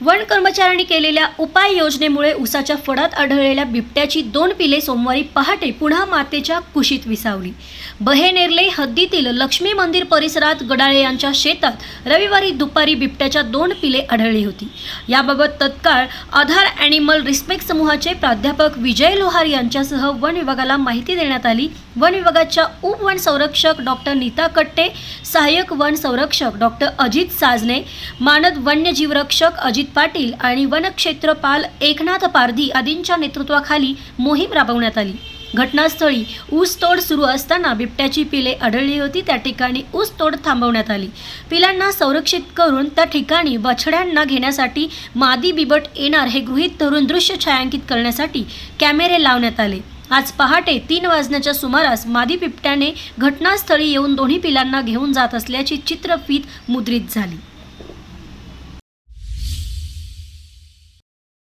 One कर्मचाऱ्यांनी केलेल्या उपाययोजनेमुळे उसाच्या फडात आढळलेल्या बिबट्याची दोन पिले सोमवारी पहाटे पुन्हा मातेच्या कुशीत विसावली. बहेनेरले हद्दीतील लक्ष्मी मंदिर परिसरात गडाळे यांच्या शेतात रविवारी दुपारी बिबट्याच्या दोन पिले आढळली होती. याबाबत तत्काळ आधार ॲनिमल रिस्पेक्ट समूहाचे प्राध्यापक विजय लोहार यांच्यासह वन विभागाला माहिती देण्यात आली. वन विभागाच्या उपवन संरक्षक डॉक्टर नीता कट्टे सहाय्यक वन संरक्षक डॉक्टर अजित साजने मानद वन्यजीवरक्षक अजित अजित पाटील आणि वनक्षेत्रपाल एकनाथ पारधी आदींच्या नेतृत्वाखाली मोहीम राबवण्यात आली. घटनास्थळी ऊसतोड सुरू असताना बिबट्याची पिले आढळली होती. त्या ठिकाणी ऊसतोड थांबवण्यात आली. पिलांना संरक्षित करून त्या ठिकाणी बछड्यांना घेण्यासाठी मादी बिबट येणार हे गृहीत धरून दृश्य छायांकित करण्यासाठी कॅमेरे लावण्यात आले. आज पहाटे तीन वाजण्याच्या सुमारास मादी बिबट्याने घटनास्थळी येऊन दोन्ही पिलांना घेऊन जात असल्याची चित्रफीत मुद्रित झाली.